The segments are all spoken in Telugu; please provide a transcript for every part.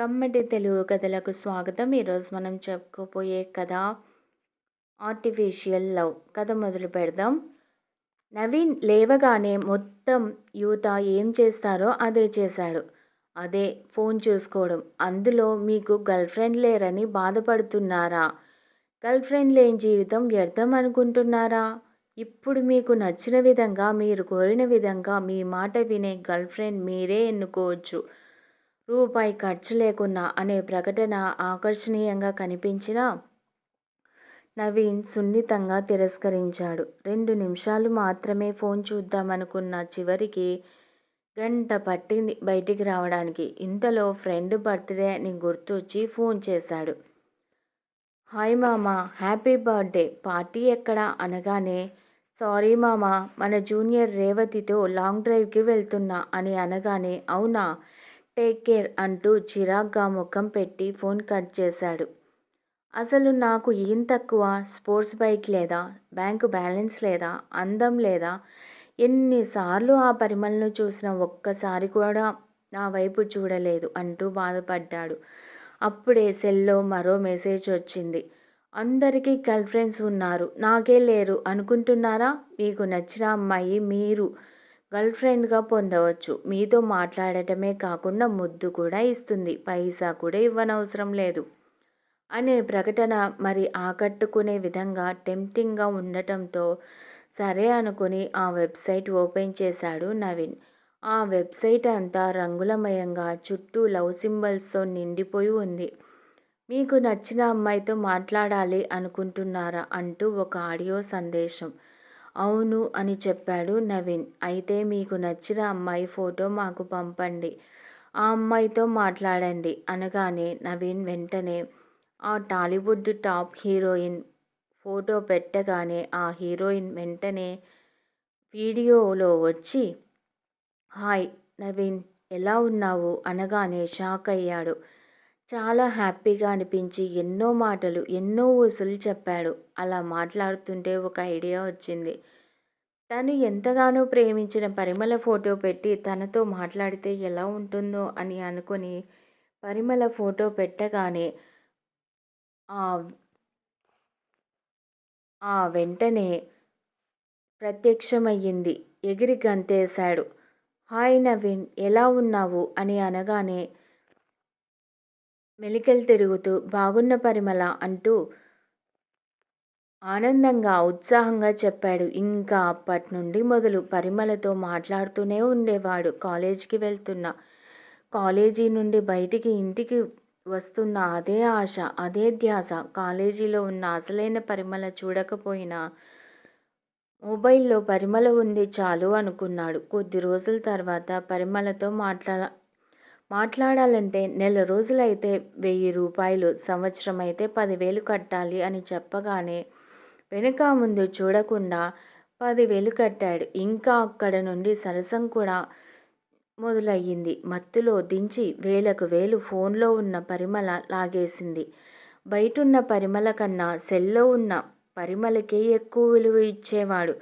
కమ్మటి తెలుగు కథలకు స్వాగతం. ఈరోజు మనం చెప్పుకోపోయే కథ ఆర్టిఫిషియల్ లవ్ కథ మొదలు పెడదాం. నవీన్ లేవగానే మొత్తం యువత ఏం చేస్తారో అదే చేశాడు. అదే ఫోన్ చూసుకోవడం. అందులో మీకు గర్ల్ ఫ్రెండ్ లేరని బాధపడుతున్నారా? గర్ల్ ఫ్రెండ్ లేని జీవితం వ్యర్థం అనుకుంటున్నారా? ఇప్పుడు మీకు నచ్చిన విధంగా మీరు కోరిన విధంగా మీ మాట వినే గర్ల్ ఫ్రెండ్ మీరే ఎన్నుకోవచ్చు. రూపాయి ఖర్చు లేకున్నా అనే ప్రకటన ఆకర్షణీయంగా కనిపించిన నవీన్ సున్నితంగా తిరస్కరించాడు. రెండు నిమిషాలు మాత్రమే ఫోన్ చూద్దామనుకున్న చివరికి గంట పట్టింది బయటికి రావడానికి. ఇంతలో ఫ్రెండ్ బర్త్డే అని గుర్తొచ్చి ఫోన్ చేశాడు. హాయ్ మామ హ్యాపీ బర్త్డే. పార్టీ ఎక్కడ? అనగానే సారీ మామ మన జూనియర్ రేవతితో లాంగ్ డ్రైవ్కి వెళ్తున్నా అని అనగానే అవునా? టేక్ కేర్ అంటూ చిరాగ్గా ముఖం పెట్టి ఫోన్ కట్ చేశాడు. అసలు నాకు ఏం తక్కువ? స్పోర్ట్స్ బైక్ లేదా? బ్యాంకు బ్యాలెన్స్ లేదా? అందం లేదా? ఎన్నిసార్లు ఆ పరిమళను చూసిన ఒక్కసారి కూడా నా వైపు చూడలేదు అంటూ బాధపడ్డాడు. అప్పుడే సెల్లో మరో మెసేజ్ వచ్చింది. అందరికీ గర్ల్ ఫ్రెండ్స్ ఉన్నారు. నాకే లేరు. అనుకుంటున్నారా? మీకు నచ్చిన అమ్మాయి మీరు. గర్ల్ ఫ్రెండ్గా పొందవచ్చు. మీతో మాట్లాడటమే కాకుండా ముద్దు కూడా ఇస్తుంది. పైసా కూడా ఇవ్వనవసరం లేదు. అనే ప్రకటన మరి ఆకట్టుకునే విధంగా టెంప్టింగ్గా ఉండటంతో సరే అనుకుని ఆ వెబ్సైట్ ఓపెన్ చేశాడు నవీన్. ఆ వెబ్సైట్ అంతా రంగులమయంగా చుట్టూ లవ్ సింబల్స్తో నిండిపోయి ఉంది. మీకు నచ్చిన అమ్మాయితో మాట్లాడాలి అనుకుంటున్నారా అంటూ ఒక ఆడియో సందేశం. అవును అని చెప్పాడు నవీన్. అయితే మీకు నచ్చిన అమ్మాయి ఫోటో మాకు పంపండి. ఆ అమ్మాయితో మాట్లాడండి అనగానే నవీన్ వెంటనే ఆ టాలీవుడ్ టాప్ హీరోయిన్ ఫోటో పెట్టగానే ఆ హీరోయిన్ వెంటనే వీడియోలో వచ్చి హాయ్ నవీన్ ఎలా ఉన్నావు? అనగానే షాక్ అయ్యాడు. చాలా హ్యాపీగా అనిపించి ఎన్నో మాటలు ఎన్నో ఊసులు చెప్పాడు. అలా మాట్లాడుతుంటే ఒక ఐడియా వచ్చింది. తను ఎంతగానో ప్రేమించిన పరిమళ ఫోటో పెట్టి తనతో మాట్లాడితే ఎలా ఉంటుందో అని అనుకుని పరిమళ ఫోటో పెట్టగానే ఆ వెంటనే ప్రత్యక్షమయ్యింది. ఎగిరి గంతేశాడు. హాయ్ నవీన్ ఎలా ఉన్నావు? అని అనగానే మెలికలు తిరుగుతూ బాగున్న పరిమళ అంటూ ఆనందంగా ఉత్సాహంగా చెప్పాడు. ఇంకా అప్పటి నుండి మొదలు పరిమళతో మాట్లాడుతూనే ఉండేవాడు కాలేజీకి వెళ్తున్న. కాలేజీ నుండి బయటికి ఇంటికి వస్తున్న అదే ఆశ అదే ధ్యాస. కాలేజీలో ఉన్న అసలైన పరిమళ చూడకపోయినా మొబైల్లో పరిమళ ఉంది చాలు అనుకున్నాడు. కొద్ది రోజుల తర్వాత పరిమళతో మాట్లా మాట్లాడాలంటే నెల రోజులైతే వెయ్యి రూపాయలు సంవత్సరం అయితే పదివేలు కట్టాలి అని చెప్పగానే వెనుక ముందు చూడకుండా పదివేలు కట్టాడు. ఇంకా అక్కడ నుండి సరసం కూడా మొదలయ్యింది. మత్తులో దించి వేలకు వేలు ఫోన్లో ఉన్న పరిమళ లాగేసింది. బయటున్న పరిమళ కన్నా సెల్లో ఉన్న పరిమళకే ఎక్కువ విలువ ఇచ్చేవాడు.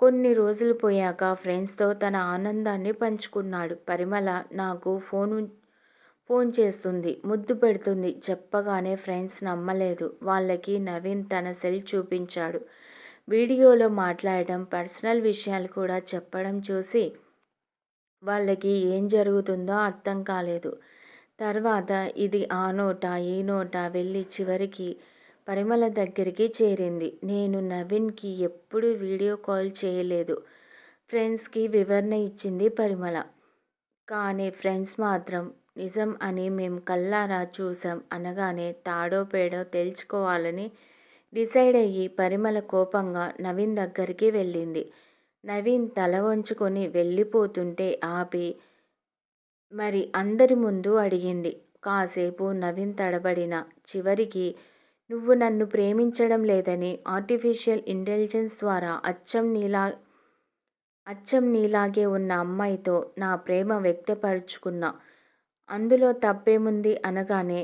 కొన్ని రోజులు పోయాక ఫ్రెండ్స్తో తన ఆనందాన్ని పంచుకున్నాడు. పరిమళ నాకు ఫోన్ ఫోన్ చేస్తుంది ముద్దు పెడుతుంది. చెప్పగానే ఫ్రెండ్స్ నమ్మలేదు. వాళ్ళకి నవీన్ తన సెల్ చూపించాడు. వీడియోలో మాట్లాడడం పర్సనల్ విషయాలు కూడా చెప్పడం చూసి వాళ్ళకి ఏం జరుగుతుందో అర్థం కాలేదు. తర్వాత ఇది ఆ నోట ఈ నోట వెళ్ళి చివరికి పరిమళ దగ్గరికి చేరింది. నేను నవీన్కి ఎప్పుడు వీడియో కాల్ చేయలేదు. ఫ్రెండ్స్కి వివరణ ఇచ్చింది పరిమళ. కానీ ఫ్రెండ్స్ మాత్రం నిజం అని మేము కల్లారా చూసాం అనగానే తాడో పేడో తెలుసుకోవాలని డిసైడ్ అయ్యి పరిమళ కోపంగా నవీన్ దగ్గరికి వెళ్ళింది. నవీన్ తల వంచుకొని వెళ్ళిపోతుంటే ఆపి మరి అందరి ముందు అడిగింది. కాసేపు నవీన్ తడబడిన చివరికి నువ్వు నన్ను ప్రేమించడం లేదని ఆర్టిఫిషియల్ ఇంటెలిజెన్స్ ద్వారా అచ్చం నీలా అచ్చం నీలాగే ఉన్న అమ్మాయితో నా ప్రేమ వ్యక్తపరుచుకున్నా. అందులో తప్పేముంది అనగానే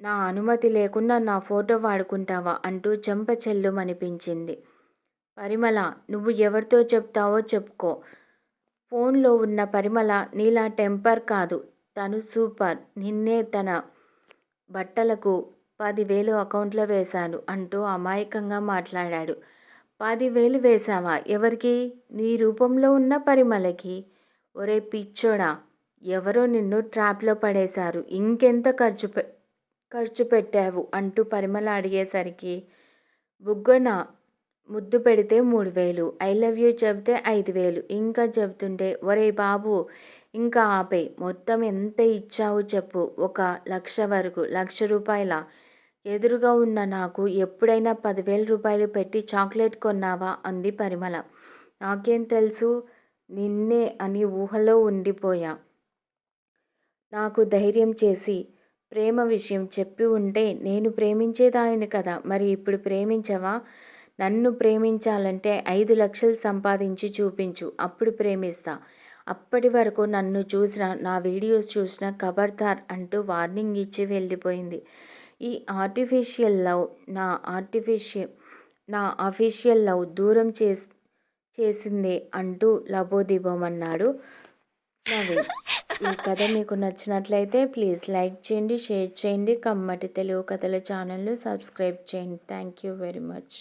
నా అనుమతి లేకుండా నా ఫోటో వాడుకుంటావా అంటూ చెంప చెల్లుమనిపించింది. పరిమళ నువ్వు ఎవరితో చెప్తావో చెప్పుకో. ఫోన్లో ఉన్న పరిమళ నీలా టెంపర్ కాదు తను సూపర్. నిన్నే తన బట్టలకు పదివేలు అకౌంట్లో వేశాను అంటూ అమాయకంగా మాట్లాడాడు. పదివేలు వేశావా? ఎవరికి? నీ రూపంలో ఉన్న పరిమళకి? ఒరే పిచ్చోడా! ఎవరో నిన్ను ట్రాప్లో పడేశారు. ఇంకెంత ఖర్చు పె ఖర్చు పెట్టావు? అంటూ పరిమళ అడిగేసరికి బుగ్గన ముద్దు పెడితే మూడు వేలు ఐ లవ్ యూ చెబితే ఐదు వేలు ఇంకా చెబుతుంటే ఒరే బాబు ఇంకా ఆపే మొత్తం ఎంత ఇచ్చావు చెప్పు. ఒక లక్ష వరకు లక్ష రూపాయల? ఎదురుగా ఉన్న నాకు ఎప్పుడైనా పదివేల రూపాయలు పెట్టి చాక్లెట్ కొన్నావా? అంది పరిమళ. నాకేం తెలుసు? నిన్నే అని ఊహలో ఉండిపోయా. నాకు ధైర్యం చేసి ప్రేమ విషయం చెప్పి ఉంటే నేను ప్రేమించేదాయని కదా. మరి ఇప్పుడు ప్రేమించవా? నన్ను ప్రేమించాలంటే ఐదు లక్షలు సంపాదించి చూపించు. అప్పుడు ప్రేమిస్తా. అప్పటి వరకు నన్ను చూసిన నా వీడియోస్ చూసిన ఖబర్దార్ అంటూ వార్నింగ్ ఇచ్చి వెళ్ళిపోయింది. ఈ ఆర్టిఫిషియల్ లవ్ నా ఆర్టిఫిషియల్ నా అఫీషియల్ లవ్ దూరం చేసి చేసిందే అంటూ లబోదిబోమన్నాడు నవీన్. ఈ కథ మీకు నచ్చినట్లయితే ప్లీజ్ లైక్ చేయండి షేర్ చేయండి కమ్మటి తెలుగు కథల ఛానల్ను సబ్స్క్రైబ్ చేయండి. Thank you very much.